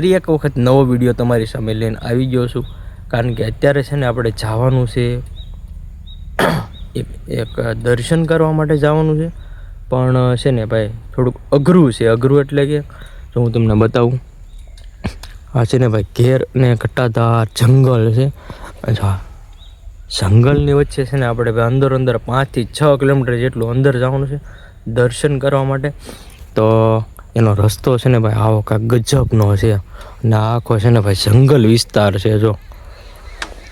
ફરી એક વખત નવો વીડિયો તમારી સામે લઈને આવી ગયો છું. કારણ કે અત્યારે છે ને આપણે જવાનું છે, એક એક દર્શન કરવા માટે જવાનું છે. પણ છે ને ભાઈ, થોડુંક અઘરું છે, અઘરું એટલે કે, જો હું તમને બતાવું. આ છે ને ભાઈ, ઘેર ને ઘટાદાર જંગલ છે. અચ્છા, જંગલની વચ્ચે છે ને આપણે ભાઈ અંદર અંદર પાંચથી છ કિલોમીટર જેટલું અંદર જવાનું છે દર્શન કરવા માટે. તો એનો રસ્તો છે ને ભાઈ, આવો કાંઈક ગજબનો છે. અને આખો છે ને ભાઈ, જંગલ વિસ્તાર છે જો.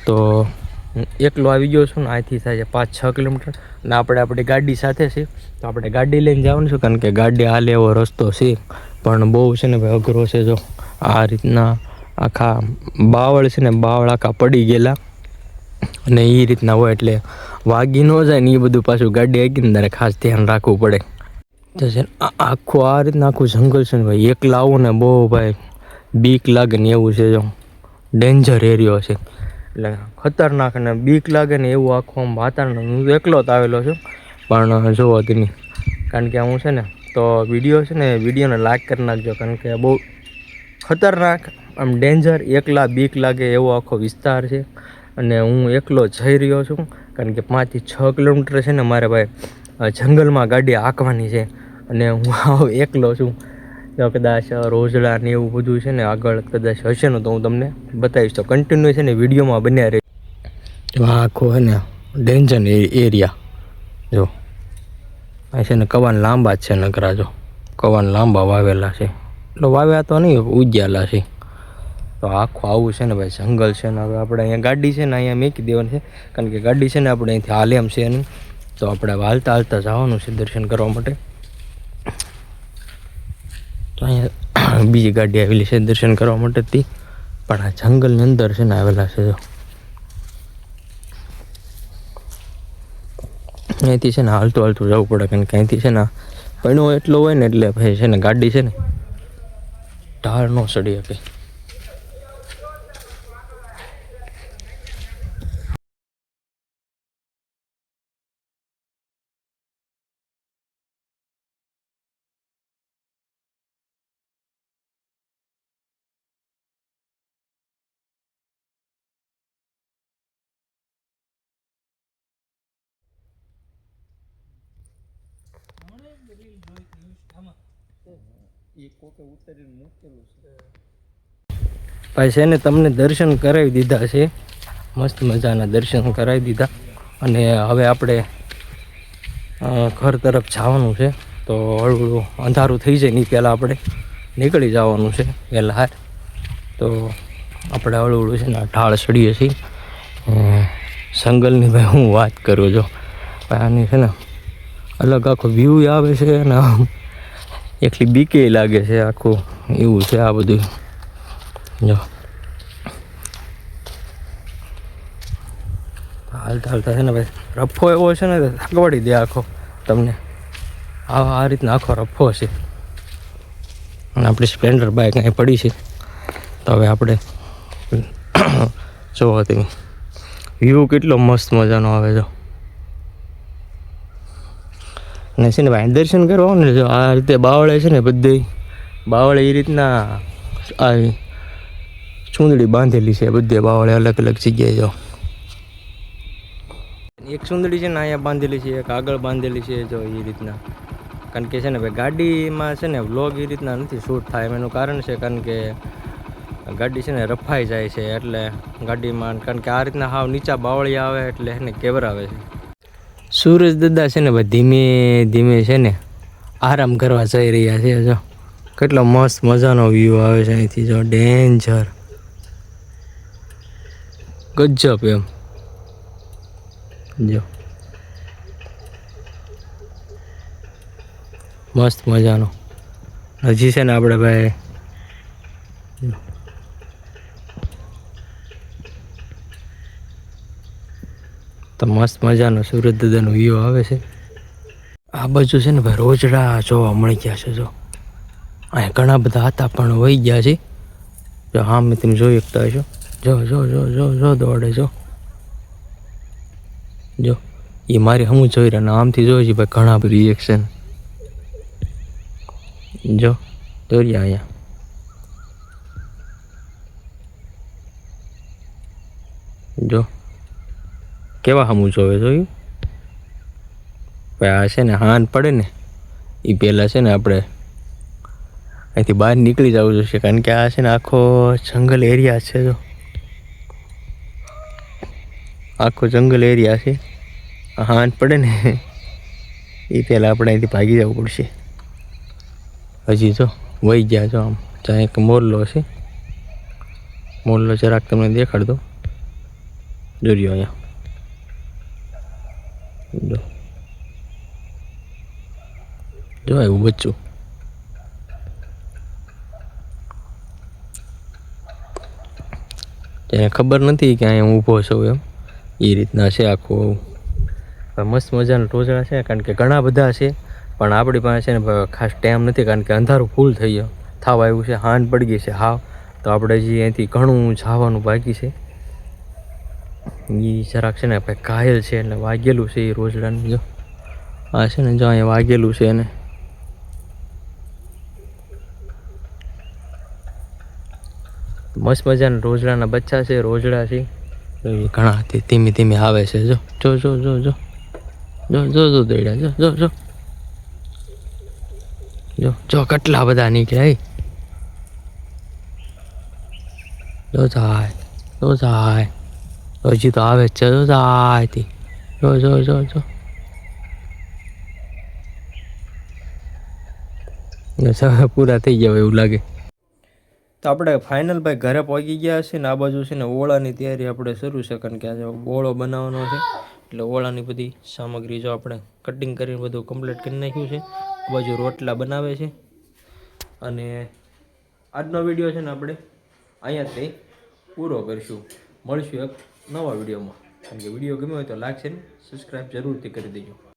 તો એકલો આવી ગયો છું ને અહીંથી થાય છે પાંચ છ કિલોમીટર. અને આપણે આપણી ગાડી સાથે છે તો આપણે ગાડી લઈને જવાનું છે, કારણ કે ગાડી હાલે એવો રસ્તો છે. પણ બહુ છે ને ભાઈ, અઘરો છે જો. આ રીતના આખા બાવળ છે ને, બાવળ આખા પડી ગયેલા. અને એ રીતના હોય એટલે વાગી ન જાય ને એ બધું પાછું ગાડી આગીને તારે ખાસ ધ્યાન રાખવું પડે. તો છે ને આખું આ રીતના આખું જંગલ છે ને ભાઈ એકલા આવું ને બહુ ભાઈ બીક લાગે ને એવું છે જો. ડેન્જર એરિયો છે. એટલે ખતરનાક અને બીક લાગે ને એવું આખું આમ વાતાવરણ. હું એકલો જ આવેલો છું, પણ જોવો તેની કારણ કે હું છે ને, તો વીડિયો છે ને, વિડીયોને લાઈક કરી નાખજો. કારણ કે બહુ ખતરનાક, આમ ડેન્જર એકલા બીક લાગે એવો આખો વિસ્તાર છે. અને હું એકલો જઈ રહ્યો છું, કારણ કે પાંચથી છ કિલોમીટર છે ને મારે ભાઈ જંગલમાં ગાડી હાંકવાની છે. અને હું આવ એકલો છું. તો કદાચ રોજડા ને એવું બધું છે ને આગળ કદાચ હશે ને તો હું તમને બતાવીશ. તો કન્ટિન્યુ છે ને વિડીયોમાં બન્યા રહે. આખો છે ને ડેન્જર એરિયા જો આ છે ને કવાન લાંબા જ છે નકરા જો. કવાન લાંબા વાવેલા છે. એટલે વાવ્યા તો નહીં ઉજ્યાલા છે. તો આખું આવું છે ને ભાઈ જંગલ છે ને હવે આપણે અહીંયા ગાડી છે ને અહીંયા મેકી દેવાની છે. કારણ કે ગાડી છે ને આપણે અહીંથી હાલે એમ છે ને. તો આપણે વાલતા હાલતા જવાનું છે દર્શન કરવા માટે. તો અહીંયા બીજી ગાડી આવેલી છે દર્શન કરવા માટે હતી પણ આ જંગલની અંદર છે ને આવેલા છે જો. અહીંથી છે ને હાલતું હાલતું જવું પડે કારણ કે અહીંથી છે ને પૈણો એટલો હોય ને એટલે ભાઈ છે ને ગાડી છે ને ઢાળ ન ચડી શકે ભાઈ છે ને તમને દર્શન કરાવી દીધા છે. મસ્ત મજાના દર્શન કરાવી દીધા. અને હવે આપણે ઘર તરફ જવાનું છે. તો હળવું અંધારું થઈ જાય નહીં પહેલાં આપણે નીકળી જવાનું છે વહેલા હાર. તો આપણે હળવું છે ને ઢાળ ચડીએ છીએ. સંગલની ભાઈ હું વાત કરું જો આની છે ને અલગ આખો વ્યૂ આવે છે અને એકલી બીકે લાગે છે આખું એવું છે આ બધું. જો. હાલતા હાલતા છે ને ભાઈ, રફો એવો છે ને થાકવાડી દે આખો તમને. આ આ રીતના આખો રફો છે. અને આપણી સ્પ્લેન્ડર બાઇક અહીં પડી છે. તો હવે આપણે જોવો તમે વ્યૂ કેટલો મસ્ત મજાનો આવે છે અને છે ને ભાઈ, દર્શન કરવા ને જો આ રીતે બાવળે છે ને બધે, બાવળે એ રીતના આ ચૂંદડી બાંધેલી છે બધે બાવળે અલગ અલગ જગ્યાએ જો. એક ચૂંદડી છે ને અહીંયા બાંધેલી છે, એક આગળ બાંધેલી છે જો એ રીતના. કારણ કે છે ને ભાઈ, ગાડીમાં છે ને વ્લોગ એ રીતના નથી શૂટ થાય, એનું કારણ છે કારણ કે ગાડી છે ને રફાઈ જાય છે એટલે ગાડીમાં, કારણ કે આ રીતના હાવ નીચા બાવળી આવે એટલે એને કેવરાવે છે. સૂરજ દાદા છે ને ભાઈ, ધીમે ધીમે છે ને આરામ કરવા જઈ રહ્યા છે જો. કેટલો મસ્ત મજાનો વ્યૂ આવે છે અહીંથી જો. ડેન્જર ગજબ એમ. જો. મસ્ત મજાનો. હજી છે ને આપણે ભાઈ તો મસ્ત મજાનો સુરત દાદાનો વ્યૂ આવે છે. આ બાજુ છે ને ભાઈ રોજડા જોવા મળી ગયા છે જો. અહીંયા ઘણા બધા હતા પણ વહી ગયા છે. જો હા મેં તમે જોઈ શકતા હશો. જો જો જો જો જો દોડે જો. જો, એ મારી હમું જોઈ રહ્યા આમથી જોઈ છે ભાઈ ઘણા રિએક્શન જો દોર્યા અહીંયા. જો. કેવા હમું જોવે જોયું આ છે ને હાન પડે ને એ પહેલાં છે ને આપણે અહીંથી બહાર નીકળી જવું જોઈશે કારણ કે આ છે ને આખો જંગલ એરિયા છે જો. આખો જંગલ એરિયા છે. હાન પડે ને એ પહેલાં આપણે અહીંથી ભાગી જવું પડશે. હજી જો, વહી ગયા જો આમ. ત્યાં એક મોરલો છે. મોરલો જરાક તમને દેખાડ દો જોડ્યો અહીંયા. જો એવું બચ્ચું એને ખબર નથી કે અહીંયા ઊભો છું એમ એ રીતના છે આખું મસ્ત મજાના ટોચડા છે કારણ કે ઘણા બધા છે પણ આપણી પાસે છે ને ખાસ ટાઈમ નથી કારણ કે અંધારું ફૂલ થઈ ગયો થાવ આવ્યું છે હાન પડી ગઈ છે હાવ તો આપણે હજી અહીંથી ઘણું જવાનું બાકી છે એ જરાક છે ને ભાઈ ઘાયલ છે એટલે વાગેલું છે એ રોજડાનું જો આ છે ને જો અહીંયા વાગેલું છે એને મસ્ત મજાના રોજડાના બચ્ચા છે રોજડા છે ઘણા ધીમે ધીમે આવે છે જો જો જો જો જો જો જો જો દોડ્યા જો જો જો જો જો કેટલા બધા નીકળ્યા જો જાય જો જાય હજી તો આવે છે જો જાય તી જો જો જો જો પૂરા થઈ ગયા એવું લાગે આપણે ફાઇનલ ભાઈ ઘરે પહોંચી ગયા છે ને આ બાજુ છે ને ઓળાની તૈયારી આપણે શરૂ છે કારણ કે આજે ઓળો બનાવવાનો છે. એટલે ઓળાની બધી સામગ્રી જો આપણે કટિંગ કરીને બધું કમ્પ્લીટ કરી નાખ્યું છે. બાજુ રોટલા બનાવે છે. અને આજનો વીડિયો છે ને આપણે અહીંયાથી પૂરો કરીશું. મળીશું એક નવા વિડીયોમાં કારણ કે વીડિયો ગમ્યો હોય તો લાગશે ને સબસ્ક્રાઈબ જરૂરથી કરી દેજો.